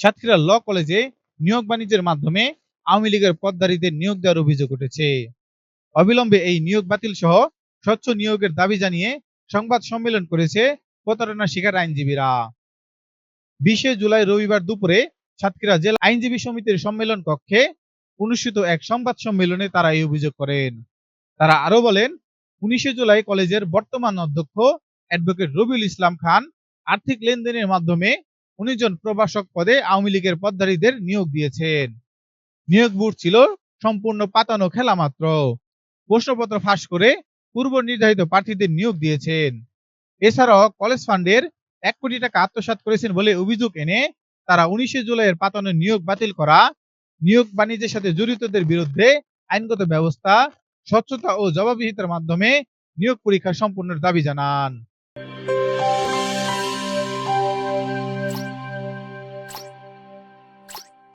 সাতক্ষীরা ল কলেজে নিয়োগ বাণিজ্যের মাধ্যমে আওয়ামী লীগের পদধারীদের নিয়োগ দেওয়ার অভিযোগ উঠেছে। অবিলম্বে এই নিয়োগ বাতিল সহ স্বচ্ছ নিয়োগের দাবি জানিয়ে সংবাদ সম্মেলন করেছে প্রতারণা শিকার আইনজীবীরা। বিশে জুলাই রবিবার দুপুরে সাতক্ষীরা জেলা আইনজীবী সমিতির সম্মেলন কক্ষে অনুষ্ঠিত এক সংবাদ সম্মেলনে তারা এই অভিযোগ করেন। তারা আরও বলেন, উনিশে জুলাই কলেজের বর্তমান অধ্যক্ষ অ্যাডভোকেট রবিউল ইসলাম খান আর্থিক লেনদেনের মাধ্যমে উনিশ জন প্রভাষক পদে আওয়ামী লীগের পদধারীদের নিয়োগ দিয়েছেন। নিয়োগ বোর্ড ছিল সম্পূর্ণ পাতানো খেলা মাত্র। প্রশ্নপত্র ফাঁস করে পূর্ব নির্ধারিত প্রার্থীদের নিয়োগ দিয়েছেন। এছাড়াও কলেজ ফান্ডের এক কোটি টাকা আত্মসাৎ করেছেন বলে অভিযোগ এনে তারা উনিশে জুলাইয়ের পাতানো নিয়োগ বাতিল করা, নিয়োগ বাণিজ্যের সাথে জড়িতদের বিরুদ্ধে আইনগত ব্যবস্থা, স্বচ্ছতা ও জবাবদিহিতার মাধ্যমে নিয়োগ পরীক্ষা সম্পূর্ণের দাবি জানান।